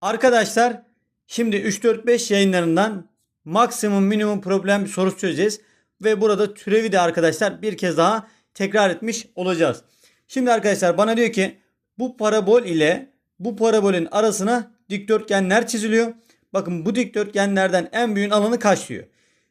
Arkadaşlar şimdi 3-4-5 yayınlarından maksimum minimum problem sorusu çözeceğiz. Ve burada türevi de arkadaşlar bir kez daha tekrar etmiş olacağız. Şimdi arkadaşlar bana diyor ki bu parabol ile bu parabolün arasına dikdörtgenler çiziliyor. Bakın bu dikdörtgenlerden en büyüğün alanı kaç diyor.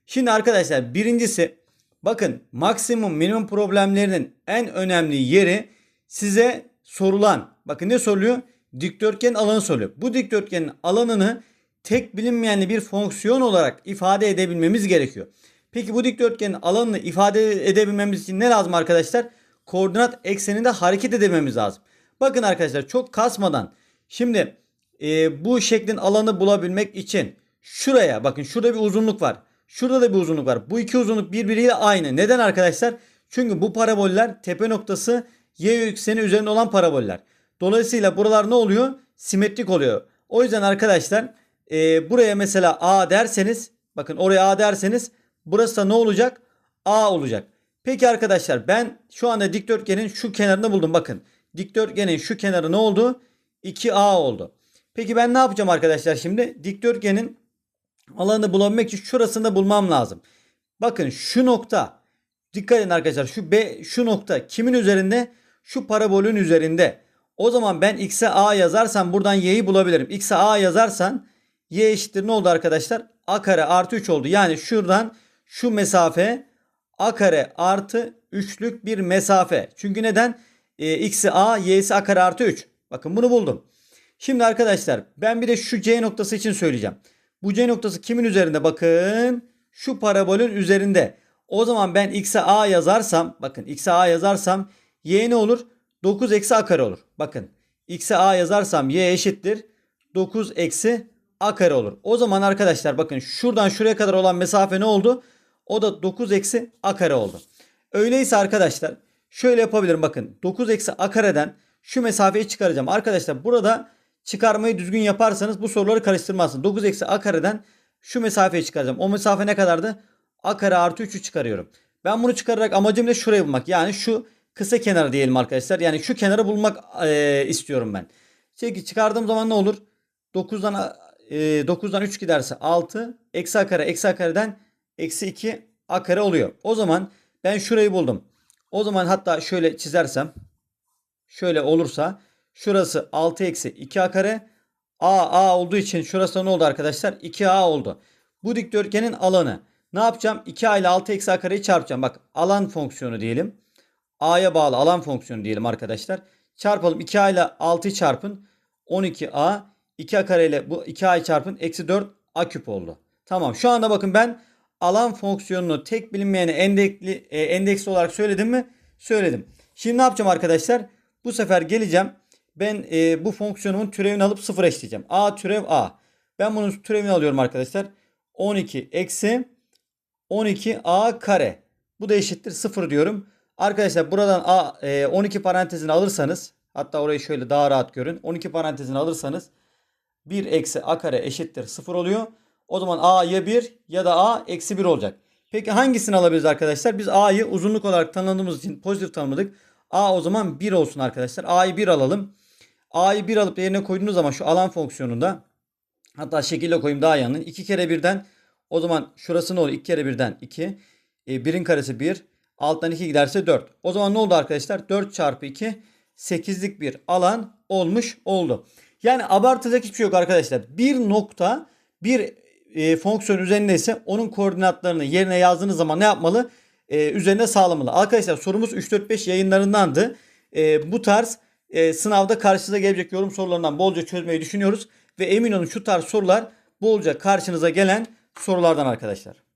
Şimdi arkadaşlar birincisi bakın maksimum minimum problemlerinin en önemli yeri size sorulan bakın ne soruluyor? Dikdörtgen alanı soruluyor. Bu dikdörtgenin alanını tek bilinmeyenli bir fonksiyon olarak ifade edebilmemiz gerekiyor. Peki bu dikdörtgenin alanını ifade edebilmemiz için ne lazım arkadaşlar? Koordinat ekseninde hareket edebilmemiz lazım. Bakın arkadaşlar çok kasmadan şimdi e, bu şeklin alanı bulabilmek için şuraya bakın şurada bir uzunluk var. Şurada da bir uzunluk var. Bu iki uzunluk birbiriyle aynı. Neden arkadaşlar? Çünkü bu paraboller tepe noktası y ekseni üzerinde olan paraboller. Dolayısıyla buralar ne oluyor? Simetrik oluyor. O yüzden arkadaşlar e, buraya mesela A derseniz bakın oraya A derseniz burası da ne olacak? A olacak. Peki arkadaşlar ben şu anda dikdörtgenin şu kenarını buldum. Bakın dikdörtgenin şu kenarı ne oldu? 2A oldu. Peki ben ne yapacağım arkadaşlar şimdi? Dikdörtgenin alanını bulabilmek için şurasını da bulmam lazım. Bakın şu nokta dikkat edin arkadaşlar şu B şu nokta kimin üzerinde? Şu parabolün üzerinde. O zaman ben x'e a yazarsam buradan y'yi bulabilirim. x'e a yazarsan y eşittir ne oldu arkadaşlar? a kare artı 3 oldu. Yani şuradan şu mesafe a kare artı 3'lük bir mesafe. Çünkü neden? E, x'i a, y'si a kare artı 3. Bakın bunu buldum. Şimdi arkadaşlar ben bir de şu c noktası için söyleyeceğim. Bu c noktası kimin üzerinde? Bakın şu parabolün üzerinde. O zaman ben x'e a yazarsam bakın x'e a yazarsam y ne olur? 9 eksi a kare olur. Bakın x'e a yazarsam y eşittir 9 eksi a kare olur. O zaman arkadaşlar bakın şuradan şuraya kadar olan mesafe ne oldu? O da 9 eksi a kare oldu. Öyleyse arkadaşlar şöyle yapabilirim bakın 9 eksi a kareden şu mesafeyi çıkaracağım. Arkadaşlar burada çıkarmayı düzgün yaparsanız bu soruları karıştırmazsınız. 9 eksi a kareden şu mesafeyi çıkaracağım. O mesafe ne kadardı? a kare artı 3'ü çıkarıyorum. Ben bunu çıkararak amacım ne? Şurayı bulmak. Yani şu kısa kenarı diyelim arkadaşlar. Yani şu kenarı bulmak e, istiyorum ben. Çünkü çıkardığım zaman ne olur? 9'dan e, 9'dan 3 giderse 6 eksi a kare eksi a kareden eksi 2 a kare oluyor. O zaman ben şurayı buldum. O zaman hatta şöyle çizersem şöyle olursa şurası 6 eksi 2 a kare a a olduğu için şurası ne oldu arkadaşlar? 2a oldu. Bu dikdörtgenin alanı. Ne yapacağım? 2a ile 6 eksi a kareyi çarpacağım. Bak alan fonksiyonu diyelim. A'ya bağlı alan fonksiyonu diyelim arkadaşlar. Çarpalım. 2a ile 6'yı çarpın. 12a. 2a kare ile bu 2a'yı çarpın. Eksi 4 a küp oldu. Tamam. Şu anda bakın ben alan fonksiyonunu tek bilinmeyene endekli, e, endeksli olarak söyledim mi? Söyledim. Şimdi ne yapacağım arkadaşlar? Bu sefer geleceğim. Ben e, bu fonksiyonumun türevini alıp sıfır eşleyeceğim. a türev a. Ben bunun türevini alıyorum arkadaşlar. 12 eksi 12a kare. Bu da eşittir 0 diyorum. Arkadaşlar buradan a, e, 12 parantezini alırsanız hatta orayı şöyle daha rahat görün. 12 parantezini alırsanız 1 eksi a kare eşittir 0 oluyor. O zaman a ya 1 ya da a eksi 1 olacak. Peki hangisini alabiliriz arkadaşlar? Biz a'yı uzunluk olarak tanımladığımız için pozitif tanımladık. a o zaman 1 olsun arkadaşlar. a'yı 1 alalım. a'yı 1 alıp yerine koyduğunuz zaman şu alan fonksiyonunda hatta şekilde koyayım daha yanın. 2 kere 1'den o zaman şurası ne olur? 2 kere 1'den 2. E, 1'in karesi 1. Alttan 2 giderse 4. O zaman ne oldu arkadaşlar? 4 çarpı 2 8'lik bir alan olmuş oldu. Yani abartacak hiçbir şey yok arkadaşlar. Bir nokta bir e, fonksiyon üzerindeyse onun koordinatlarını yerine yazdığınız zaman ne yapmalı? E, üzerine sağlamalı. Arkadaşlar sorumuz 3-4-5 yayınlarındandı. E, bu tarz e, sınavda karşınıza gelecek yorum sorularından bolca çözmeyi düşünüyoruz. Ve emin olun şu tarz sorular bolca karşınıza gelen sorulardan arkadaşlar.